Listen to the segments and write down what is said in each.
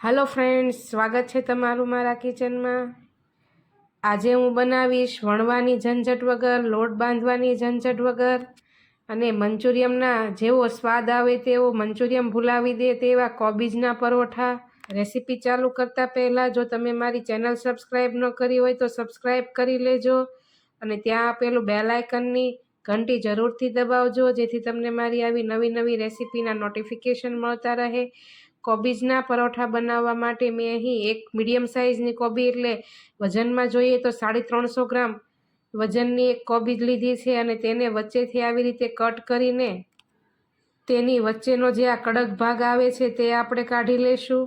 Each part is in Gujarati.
હાલો ફ્રેન્ડ્સ, સ્વાગત છે તમારું મારા કિચનમાં. આજે હું બનાવીશ વણવાની ઝંઝટ વગર, લોટ બાંધવાની ઝંઝટ વગર અને મંચુરિયમના જેવો સ્વાદ આવે તેવો મંચુરિયમ ભૂલાવી દે તેવા કોબીજના પરોઠા. રેસીપી ચાલુ કરતાં પહેલાં જો તમે મારી ચેનલ સબસ્ક્રાઈબ ન કરી હોય તો સબસ્ક્રાઈબ કરી લેજો અને ત્યાં આપેલું બેલ આઇકનની ઘંટી જરૂરથી દબાવજો, જેથી તમને મારી આવી નવી નવી રેસીપીના નોટિફિકેશન મળતા રહે. કોબીજના પરોઠા બનાવવા માટે મેં અહીં એક મીડિયમ સાઇઝની કોબી એટલે વજનમાં જોઈએ તો સાડી ત્રણસો ગ્રામ વજનની એક કોબીજ લીધી છે અને તેને વચ્ચેથી આવી રીતે કટ કરીને તેની વચ્ચેનો જે આ કડક ભાગ આવે છે તે આપણે કાઢી લેશું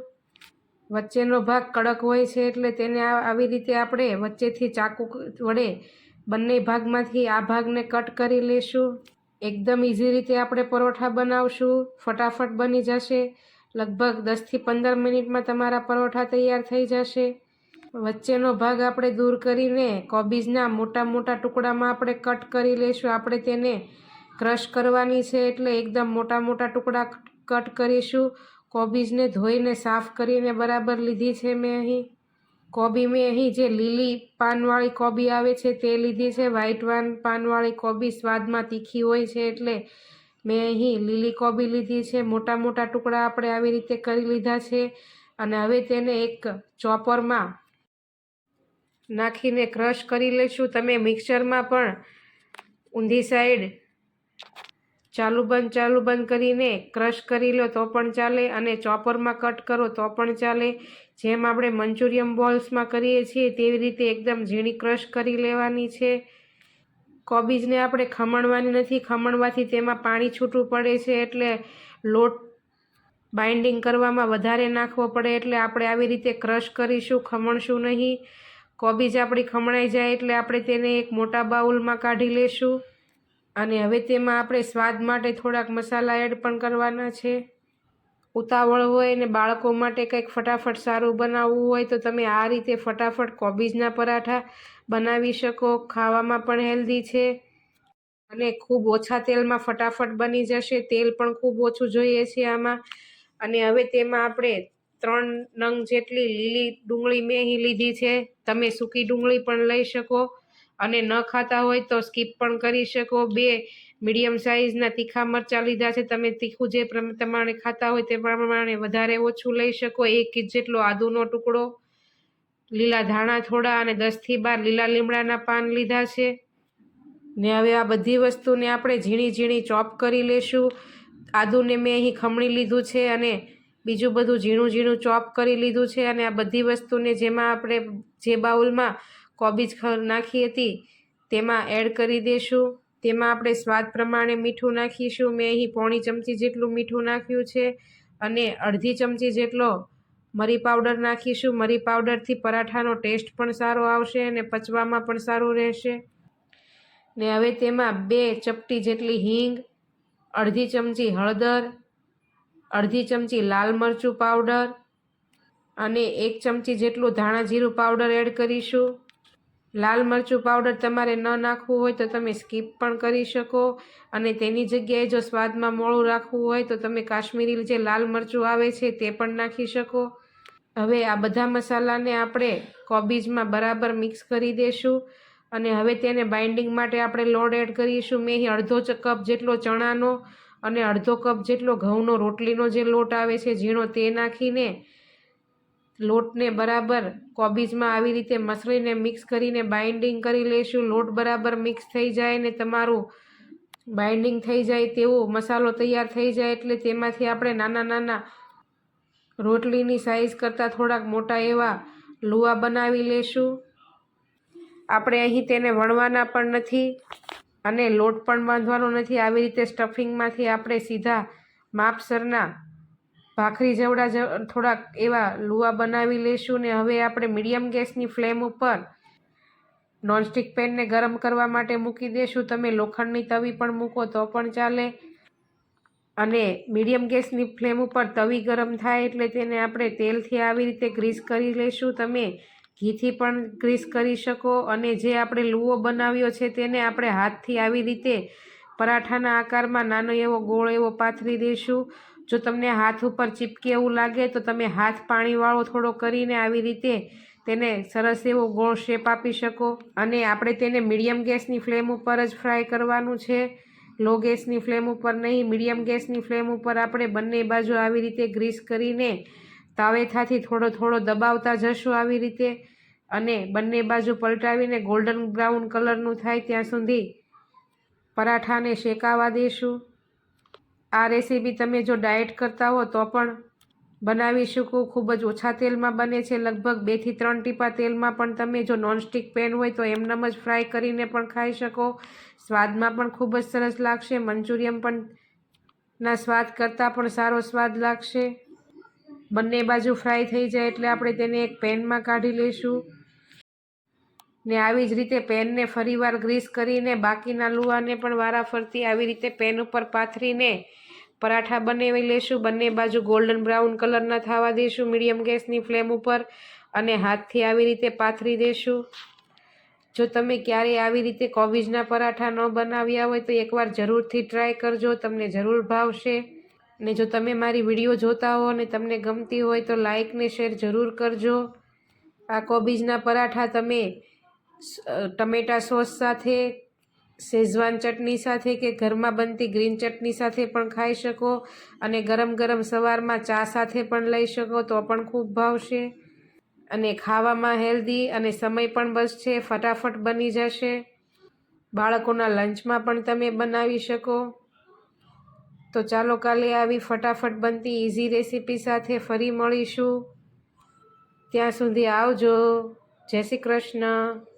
વચ્ચેનો ભાગ કડક હોય છે એટલે તેને આવી રીતે આપણે વચ્ચેથી ચાકુ વડે બંને ભાગમાંથી આ ભાગને કટ કરી લેશું એકદમ ઇઝી રીતે આપણે પરોઠા બનાવશું. ફટાફટ બની જશે. લગભગ દસથી પંદર મિનિટમાં તમારા પરોઠા તૈયાર થઈ જશે. વચ્ચેનો ભાગ આપણે દૂર કરીને કોબીજના મોટા મોટા ટુકડામાં આપણે કટ કરી લઈશું. આપણે તેને ક્રશ કરવાની છે એટલે એકદમ મોટા મોટા ટુકડા કટ કરીશું. કોબીજને ધોઈને સાફ કરીને બરાબર લીધી છે મેં અહીં. કોબી મેં અહીં જે લીલી પાનવાળી કોબી આવે છે તે લીધી છે. વ્હાઈટ વાન, પાનવાળી કોબી સ્વાદમાં તીખી હોય છે એટલે મેં અહીં લીલી કોબી લીધી છે. મોટા મોટા ટુકડા આપણે આવી રીતે કરી લીધા છે અને હવે તેને એક ચોપરમાં નાખીને ક્રશ કરી લઈશું. તમે મિક્સરમાં પણ ઊંધી સાઈડ ચાલુ બંધ ચાલુ બંધ કરીને ક્રશ કરી લો તો પણ ચાલે અને ચોપરમાં કટ કરો તો પણ ચાલે. જેમ આપણે મંચુરિયમ બોલ્સમાં કરીએ છીએ તેવી રીતે એકદમ ઝીણી ક્રશ કરી લેવાની છે. કોબીજને આપણે ખમણવાની નથી, ખમણવાથી તેમાં પાણી છૂટું પડે છે એટલે લોટ બાઇન્ડિંગ કરવામાં વધારે નાખવો પડે એટલે આપણે આવી રીતે ક્રશ કરીશું, ખમણશું નહીં. કોબીજ આપણી ખમણાઈ જાય એટલે આપણે તેને એક મોટા બાઉલમાં કાઢી લેશું. અને હવે તેમાં આપણે સ્વાદ માટે થોડાક મસાલા એડ પણ કરવાના છે. ઉતાવળ હોય ને બાળકો માટે કંઈક ફટાફટ સારું બનાવવું હોય તો તમે આ રીતે ફટાફટ કોબીજના પરાઠા બનાવી શકો, ખાવામાં પણ હેલ્ધી છે અને ખૂબ ઓછા તેલમાં ફટાફટ બની જશે. તેલ પણ ખૂબ ઓછું જોઈએ છે આમાં. અને હવે તેમાં આપણે ત્રણ નંગ જેટલી લીલી ડુંગળી મેં લીધી છે. તમે સૂકી ડુંગળી પણ લઈ શકો અને ન ખાતા હોય તો સ્કીપ પણ કરી શકો. બે મીડિયમ સાઇઝના તીખા મરચાં લીધા છે. તમે તીખું જે પ્રમ- પ્રમાણે ખાતા હોય તે પ્રમાણે વધારે ઓછું લઈ શકો. એક ઇંચ જેટલો આદુનો ટુકડો લીલા ધાણા થોડા અને દસથી બાર લીલા લીમડાના પાન લીધા છે. ને હવે આ બધી વસ્તુને આપણે ઝીણી ઝીણી ચોપ કરી લેશું. આદુને મેં અહીં ખમણી લીધું છે અને બીજું બધું ઝીણું ઝીણું ચોપ કરી લીધું છે અને આ બધી વસ્તુને જેમાં આપણે જે બાઉલમાં કોબીજ નાખી હતી તેમાં એડ કરી દઈશું તેમાં આપણે સ્વાદ પ્રમાણે મીઠું નાખીશું. મેં અહીં પોણી ચમચી જેટલું મીઠું નાખ્યું છે અને અડધી ચમચી જેટલો મરી પાવડર નાખીશું. મરી પાવડરથી પરાઠાનો ટેસ્ટ પણ સારો આવશે અને પચવામાં પણ સારું રહેશે. ને હવે તેમાં બે ચપટી જેટલી હિંગ, અડધી ચમચી હળદર, અડધી ચમચી લાલ મરચું પાવડર અને એક ચમચી જેટલું ધાણા જીરું પાવડર એડ કરીશું. લાલ મરચું પાવડર તમારે ન નાખવું હોય તો તમે સ્કીપ પણ કરી શકો. અને તેની જગ્યાએ જો સ્વાદમાં મોળું રાખવું હોય તો તમે કાશ્મીરી જે લાલ મરચું આવે છે તે પણ નાખી શકો. હવે આ બધા મસાલાને આપણે કોબીજમાં બરાબર મિક્સ કરી દઈશું અને હવે તેને બાઇન્ડિંગ માટે આપણે લોટ એડ કરીશું. મેં અડધો કપ જેટલો ચણાનો અને અડધો કપ જેટલો ઘઉંનો રોટલીનો જે લોટ આવે છે, ઝીણો તે નાખીને લોટને બરાબર કોબીજમાં આવી રીતે મસળીને મિક્સ કરીને બાઇન્ડિંગ કરી લઈશું. લોટ બરાબર મિક્સ થઈ જાય ને તમારું બાઇન્ડિંગ થઈ જાય તેવો મસાલો તૈયાર થઈ જાય એટલે તેમાંથી આપણે નાના નાના રોટલીની સાઇઝ કરતાં થોડાક મોટા એવા લુવા બનાવી લેશું આપણે અહીં તેને વણવાના પણ નથી અને લોટ પણ બાંધવાનો નથી. આવી રીતે સ્ટફિંગમાંથી આપણે સીધા માપસરના ભાખરી જેવડા થોડાક એવા લુવા બનાવી લઈશું ને હવે આપણે મીડિયમ ગેસની ફ્લેમ ઉપર નોનસ્ટિક પેનને ગરમ કરવા માટે મૂકી દઈશું તમે લોખંડની તવી પણ મૂકો તો પણ ચાલે. અને મીડિયમ ગેસની ફ્લેમ ઉપર તવી ગરમ થાય એટલે તેને આપણે તેલથી આવી રીતે ગ્રીસ કરી લઈશું તમે ઘીથી પણ ગ્રીસ કરી શકો અને જે આપણે લુવો બનાવ્યો છે તેને આપણે હાથથી આવી રીતે પરાઠાના આકારમાં નાનો એવો ગોળ એવો પાથરી દઈશું. જો તમને હાથ ઉપર ચીપકે એવું લાગે, તો તમે હાથ પાણીવાળો થોડો કરીને આવી રીતે તેને સરસ એવો ગોળ શેપ આપી શકો. અને આપણે તેને મીડિયમ ગેસની ફ્લેમ ઉપર જ ફ્રાય કરવાનું છે. લો ગેસની ફ્લેમ ઉપર નહીં, મીડિયમ ગેસની ફ્લેમ ઉપર આપણે બંને બાજુ આવી રીતે ગ્રીસ કરીને તાવેથાથી થોડો થોડો દબાવતા જશું આવી રીતે. અને બંને બાજુ પલટાવીને ગોલ્ડન બ્રાઉન કલરનું થાય ત્યાં સુધી પરાઠાને શેકાવા દઈશું આ રેસીપી તમે જો ડાયટ કરતા હો તો પણ બનાવી શકો. ખૂબ જ ઓછા તેલમાં બને છે. લગભગ બેથી ત્રણ ટીપા તેલમાં પણ તમે જો નોનસ્ટિક પેન હોય તો એમનેમ જ ફ્રાય કરીને પણ ખાઈ શકો. સ્વાદમાં પણ ખૂબ જ સરસ લાગશે. મંચુરિયમ પણ ના સ્વાદ કરતાં પણ સારો સ્વાદ લાગશે. બંને બાજુ ફ્રાય થઈ જાય એટલે આપણે તેને એક પેનમાં કાઢી લઈશું. ને આવી જ રીતે પેનને ફરીવાર ગ્રીસ કરીને બાકીના લુવાને પણ વારાફરતી આવી રીતે પેન ઉપર પાથરીને પરાઠા બનાવી લેશું. બંને બાજુ ગોલ્ડન બ્રાઉન કલરના થવા દઈશું મીડિયમ ગેસની ફ્લેમ ઉપર અને હાથથી આવી રીતે પાથરી દેશું. જો તમે ક્યારેય આવી રીતે કોબીજના પરાઠા ન બનાવ્યા હોય તો એકવાર જરૂરથી ટ્રાય કરજો. તમને જરૂર ભાવશે. ને જો તમે મારી વીડિયો જોતા હો અને તમને ગમતી હોય તો લાઇક ને શેર જરૂર કરજો. આ કોબીજના પરાઠા તમે ટમેટા સોસ સાથે, શેઝવાન ચટણી સાથે કે ઘરમાં બનતી ગ્રીન ચટણી સાથે પણ ખાઈ શકો અને ગરમ ગરમ સવારમાં ચા સાથે પણ લઈ શકો, તો પણ ખૂબ ભાવશે. અને ખાવામાં હેલ્ધી અને સમય પણ બચશે, ફટાફટ બની જશે. બાળકોના લંચમાં પણ તમે બનાવી શકો. તો ચાલો કાલે આવી ફટાફટ બનતી ઇઝી રેસીપી સાથે ફરી મળીશું. ત્યાં સુધી આવજો. જય શ્રી કૃષ્ણ.